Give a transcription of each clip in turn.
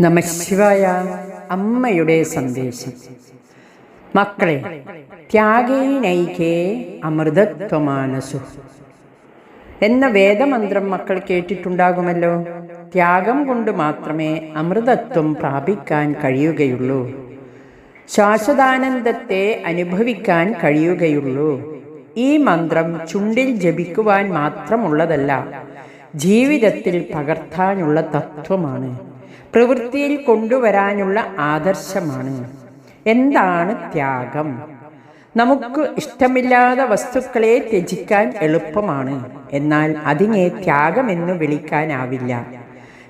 നമശിവായ അമ്മയുടെ സന്ദേശം. മക്കളെ ത്യാഗേനൈകേ അമൃതത്വമാനസു. എന്ന വേദമന്ത്രം മക്കൾ കേട്ടിട്ടുണ്ടാകുമല്ലോ. ത്യാഗം കൊണ്ട് മാത്രമേ അമൃതത്വം പ്രാപിക്കാൻ കഴിയുകയുള്ളൂ. ശാശ്വതാനന്ദത്തെ അനുഭവിക്കാൻ കഴിയുകയുള്ളൂ. ഈ മന്ത്രം ചുണ്ടിൽ ജപിക്കുവാൻ മാത്രമുള്ളതല്ല ജീവിതത്തിൽ പകർത്താനുള്ള തത്വമാണ്. പ്രവൃത്തിയിൽ കൊണ്ടുവരാനുള്ള ആദർശമാണ്. എന്താണ് ത്യാഗം? നമുക്ക് ഇഷ്ടമില്ലാത്ത വസ്തുക്കളെ ത്യജിക്കാൻ എളുപ്പമാണ്. എന്നാൽ അതിനെ ത്യാഗമെന്ന് വിളിക്കാനാവില്ല.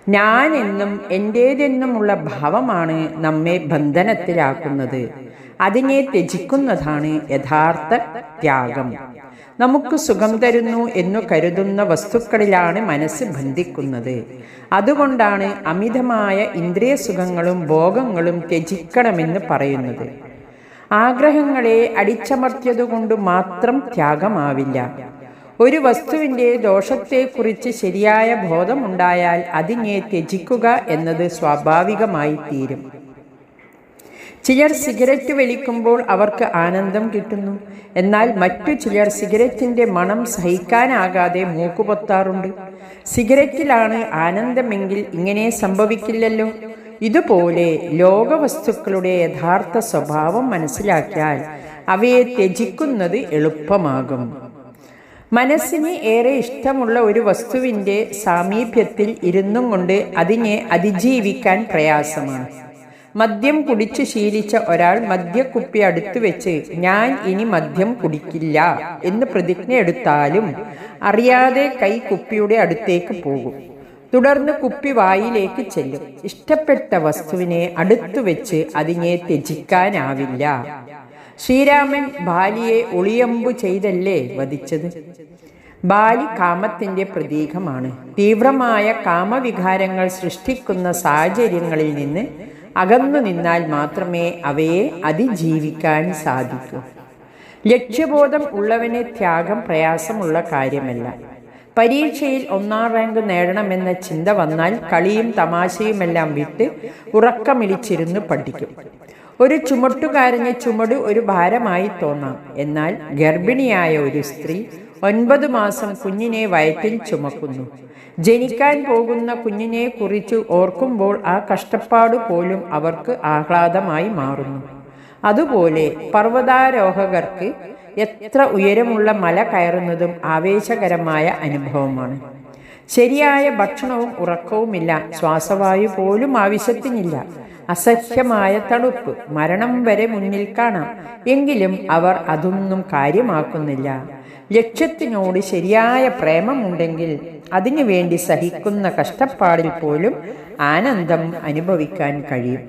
ഞാൻ എന്നും എന്റേതെന്നുമുള്ള ഭാവമാണ് നമ്മെ ബന്ധനത്തിലാക്കുന്നത്. അതിനെ ത്യജിക്കുന്നതാണ് യഥാർത്ഥ ത്യാഗം. നമുക്ക് സുഖം തരുന്നു എന്നു കരുതുന്ന വസ്തുക്കളിലാണ് മനസ്സ് ബന്ധിക്കുന്നത്. അതുകൊണ്ടാണ് അമിതമായ ഇന്ദ്രിയ സുഖങ്ങളും ഭോഗങ്ങളും ത്യജിക്കണമെന്ന് പറയുന്നത്. ആഗ്രഹങ്ങളെ അടിച്ചമർത്തിയതുകൊണ്ട് മാത്രം ത്യാഗമാവില്ല. ഒരു വസ്തുവിന്റെ ദോഷത്തെക്കുറിച്ച് ശരിയായ ബോധമുണ്ടായാൽ അതിനെ ത്യജിക്കുക എന്നത് സ്വാഭാവികമായി തീരും. ചിലർ സിഗരറ്റ് വലിക്കുമ്പോൾ അവർക്ക് ആനന്ദം കിട്ടുന്നു. എന്നാൽ മറ്റു ചിലർ സിഗരറ്റിന്റെ മണം സഹിക്കാനാകാതെ മൂക്കുപൊത്താറുണ്ട്. സിഗരറ്റിലാണ് ആനന്ദമെങ്കിൽ ഇങ്ങനെ സംഭവിക്കില്ലല്ലോ. ഇതുപോലെ ലോകവസ്തുക്കളുടെ യഥാർത്ഥ സ്വഭാവം മനസ്സിലാക്കിയാൽ അവയെ ത്യജിക്കുന്നത് എളുപ്പമാകും. മനസ്സിന് ഏറെ ഇഷ്ടമുള്ള ഒരു വസ്തുവിന്റെ സാമീപ്യത്തിൽ ഇരുന്നും കൊണ്ട് അതിനെ അതിജീവിക്കാൻ പ്രയാസമാണ്. മദ്യം കുടിച്ച് ശീലിച്ച ഒരാൾ മദ്യക്കുപ്പി അടുത്ത് വെച്ച് ഞാൻ ഇനി മദ്യം കുടിക്കില്ല എന്ന് പ്രതിജ്ഞ എടുത്താലും അറിയാതെ കൈ കുപ്പിയുടെ അടുത്തേക്ക് പോകും. തുടർന്ന് കുപ്പി വായിലേക്ക് ചെല്ലും. ഇഷ്ടപ്പെട്ട വസ്തുവിനെ അടുത്തു വെച്ച് അതിനെ ത്യജിക്കാനാവില്ല. ശ്രീരാമൻ ബാലിയെ ഒളിയമ്പു ചെയ്തല്ലേ വധിച്ചത്? ബാലി കാമത്തിന്റെ പ്രതീകമാണ്. തീവ്രമായ കാമവികാരങ്ങൾ സൃഷ്ടിക്കുന്ന സാഹചര്യങ്ങളിൽ നിന്ന് അകന്നു നിന്നാൽ മാത്രമേ അവയെ അതിജീവിക്കാൻ സാധിക്കൂ. ലക്ഷ്യബോധം ഉള്ളവനെ ത്യാഗം പ്രയാസമുള്ള കാര്യമല്ല. പരീക്ഷയിൽ ഒന്നാം റാങ്ക് നേടണമെന്ന ചിന്ത വന്നാൽ കളിയും തമാശയുമെല്ലാം വിട്ട് ഉറക്കമിളിച്ചിരുന്ന് പഠിക്കും. ഒരു ചുമട്ടുകാരന് ചുമട് ഒരു ഭാരമായി തോന്നാം. എന്നാൽ ഗർഭിണിയായ ഒരു സ്ത്രീ ഒൻപത് മാസം കുഞ്ഞിനെ വയറ്റിൽ ചുമക്കുന്നു. ജനിക്കാൻ പോകുന്ന കുഞ്ഞിനെ കുറിച്ച് ഓർക്കുമ്പോൾ ആ കഷ്ടപ്പാട് പോലും അവർക്ക് ആഹ്ലാദമായി മാറുന്നു. അതുപോലെ പർവതാരോഹകർക്ക് എത്ര ഉയരമുള്ള മല കയറുന്നതും ആവേശകരമായ അനുഭവമാണ്. ശരിയായ ഭക്ഷണവും ഉറക്കവുമില്ല. ശ്വാസവായു പോലും ആവശ്യത്തിനില്ല. അസഹ്യമായ തണുപ്പ് മരണം വരെ മുന്നിൽ കാണാം. എങ്കിലും അവർ അതൊന്നും കാര്യമാക്കുന്നില്ല. ലക്ഷ്യത്തിനോട് ശരിയായ പ്രേമമുണ്ടെങ്കിൽ അതിനു വേണ്ടി സഹിക്കുന്ന കഷ്ടപ്പാടിൽ പോലും ആനന്ദം അനുഭവിക്കാൻ കഴിയും.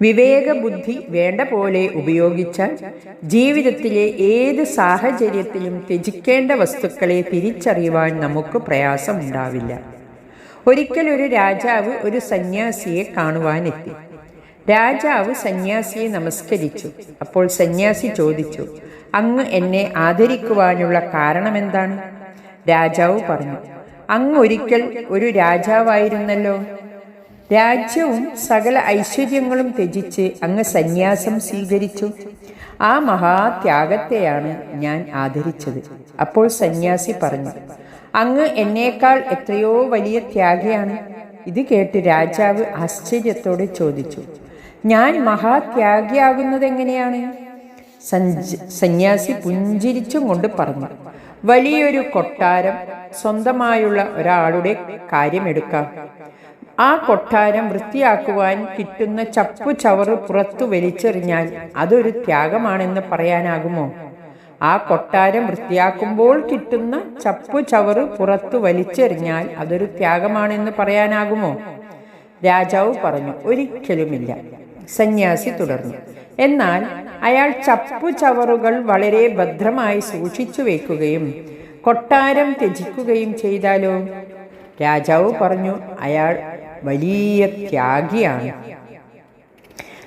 വിവേകബുദ്ധി വേണ്ട പോലെ ഉപയോഗിച്ചാൽ ജീവിതത്തിലെ ഏത് സാഹചര്യത്തിലും ത്യജിക്കേണ്ട വസ്തുക്കളെ തിരിച്ചറിയുവാൻ നമുക്ക് പ്രയാസമുണ്ടാവില്ല. ഒരിക്കൽ ഒരു രാജാവ് ഒരു സന്യാസിയെ കാണുവാനെത്തി. രാജാവ് സന്യാസിയെ നമസ്കരിച്ചു. അപ്പോൾ സന്യാസി ചോദിച്ചു അങ്ങ് എന്നെ ആദരിക്കുവാനുള്ള കാരണമെന്താണ്? രാജാവ് പറഞ്ഞു അങ്ങ് ഒരിക്കൽ ഒരു രാജാവായിരുന്നല്ലോ. രാജ്യവും സകല ഐശ്വര്യങ്ങളും ത്യജിച്ച് അങ്ങ് സന്യാസം സ്വീകരിച്ചു. ആ മഹാത്യാഗത്തെയാണ് ഞാൻ ആദരിച്ചത്. അപ്പോൾ സന്യാസി പറഞ്ഞു അങ്ങ് എന്നേക്കാൾ എത്രയോ വലിയ ത്യാഗിയാണ്. ഇത് കേട്ട് രാജാവ് ആശ്ചര്യത്തോടെ ചോദിച്ചു ഞാൻ മഹാത്യാഗിയാകുന്നത് എങ്ങനെയാണ് സന്യാസി പുഞ്ചിരിച്ചും കൊണ്ട് പറഞ്ഞു വലിയൊരു കൊട്ടാരം സ്വന്തമായുള്ള ഒരാളുടെ കാര്യമെടുക്കാം. ആ കൊട്ടാരം വൃത്തിയാക്കുവാൻ കിട്ടുന്ന ചപ്പു ചവറ് പുറത്തു വലിച്ചെറിഞ്ഞാൽ അതൊരു ത്യാഗമാണെന്ന് പറയാനാകുമോ? ആ കൊട്ടാരം വൃത്തിയാക്കുമ്പോൾ കിട്ടുന്ന ചപ്പു ചവറ് പുറത്തു വലിച്ചെറിഞ്ഞാൽ അതൊരു ത്യാഗമാണെന്ന് പറയാനാകുമോ? രാജാവ് പറഞ്ഞു ഒരിക്കലുമില്ല. സന്യാസി തുടർന്നു. എന്നാൽ അയാൾ ചപ്പു ചവറുകൾ വളരെ ഭദ്രമായി സൂക്ഷിച്ചു വെക്കുകയും കൊട്ടാരം ത്യജിക്കുകയും ചെയ്താലോ? രാജാവ് പറഞ്ഞു അയാൾ വലിയ ത്യാഗിയാണ്.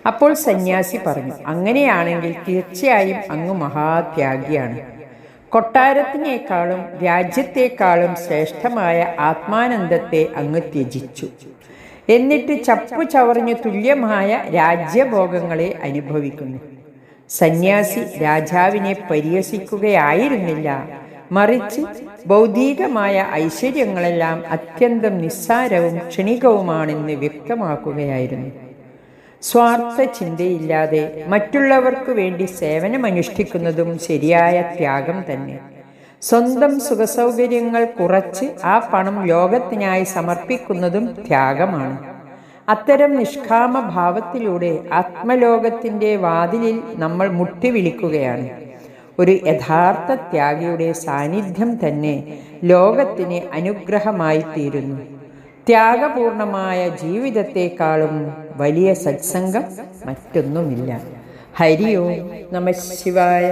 അപ്പോൾ സന്യാസി പറഞ്ഞു അങ്ങനെയാണെങ്കിൽ തീർച്ചയായും അങ്ങ് മഹാത്യാഗിയാണ്. കൊട്ടാരത്തിനേക്കാളും രാജ്യത്തെക്കാളും ശ്രേഷ്ഠമായ ആത്മാനന്ദത്തെ അങ്ങ് ത്യജിച്ചു. എന്നിട്ട് ചപ്പു ചവറിഞ്ഞു തുല്യമായ രാജ്യഭോഗങ്ങളെ അനുഭവിക്കുന്നു. സന്യാസി രാജാവിനെ പരിഹസിക്കുകയായിരുന്നില്ല. മറിച്ച് ഭൗതികമായ ഐശ്വര്യങ്ങളെല്ലാം അത്യന്തം നിസ്സാരവും ക്ഷണികവുമാണെന്ന് വ്യക്തമാക്കുകയായിരുന്നു. സ്വാർത്ഥ ചിന്തയില്ലാതെ മറ്റുള്ളവർക്ക് വേണ്ടി സേവനമനുഷ്ഠിക്കുന്നതും ശരിയായ ത്യാഗം തന്നെ. സ്വന്തം സുഖസൗകര്യങ്ങൾ കുറച്ച് ആ പണം ലോകത്തിനായി സമർപ്പിക്കുന്നതും ത്യാഗമാണ്. അത്തരം നിഷ്കാമ ഭാവത്തിലൂടെ ആത്മലോകത്തിന്റെ വാതിലിൽ നമ്മൾ മുട്ടി വിളിക്കുകയാണ് ഒരു യഥാർത്ഥ ത്യാഗിയുടെ സാന്നിധ്യം തന്നെ ലോകത്തിന് അനുഗ്രഹമായി തീരുന്നു ത്യാഗപൂർണമായ ജീവിതത്തെക്കാളും വലിയ സത്സംഗം മറ്റൊന്നുമില്ല. ഹരിയോ നമ ശിവായ.